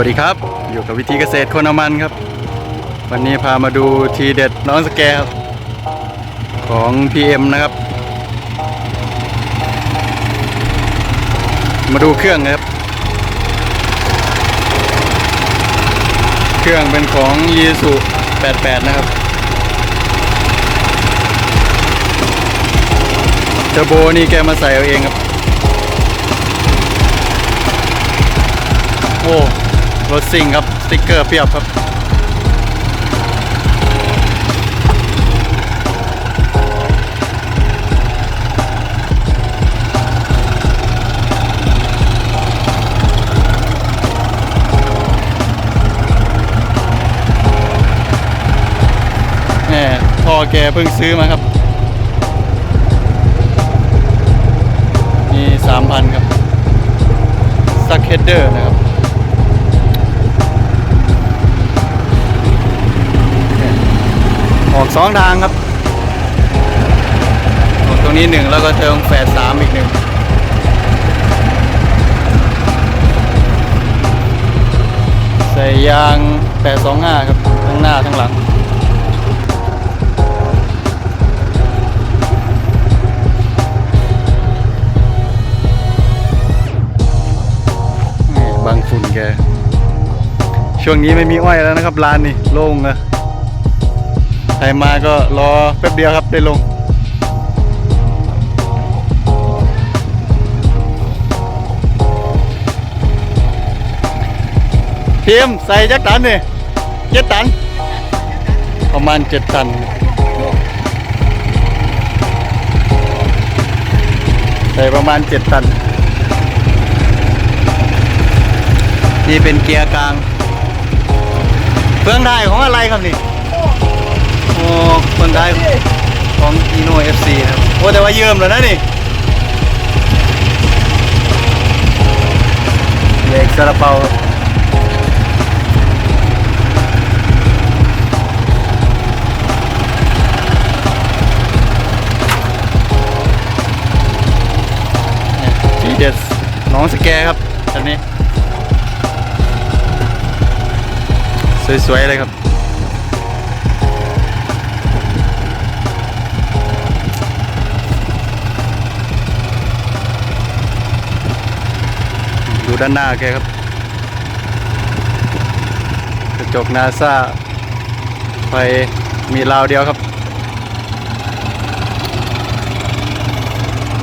วัสดีครับ อยู่กับวิธีเกษตรคนอามันครับ วันนี้พามาดูทีเด็ดน้องสแกครับของ PM นะครับ มาดูเครื่องครับ เครื่องเป็นของยีสุ88 นะครับเทอร์โบนี่แกมาใส่เอาเองครับ ถซิ่งครับสติ๊กเกอร์เพียบครับแหมพ่อแกเพิ่งซื้อมาครับมีสามพันครับซักเฮดเดอร์นะครับ ออกสองทางครับออกตรงนี้หนึ่งแล้วก็เทิงแฝดสามอีกหนึ่งใส่ยางแปดสองห้าครับทั้งหน้าทั้งหลังบางฝุ่นแกช่วงนี้ไม่มีอ้อยแล้วนะครับร้านนี่โล่งเลย ใครมาก็รอแป๊บเดียวครับได้ลงพิมพ์ใส่จักตันนี่เจ็ดตัน ประมาณเจ็ดตัน ใส่ประมาณเจ็ดตัน นี่เป็นเกียร์กลางเฟืองไทยของอะไรครับนี่ โอ้เฟืองไทยของอีโนเอฟซีครับโอ้แต่ว่าเยิ่มแล้วนะนี่เหล็กซาลาเปาทีเด็ดน้องสแกครับอันนี้ สวยๆเลยครับ ด้านหน้าแกครับ กระจกนาซาไฟมีราวเดียวครับ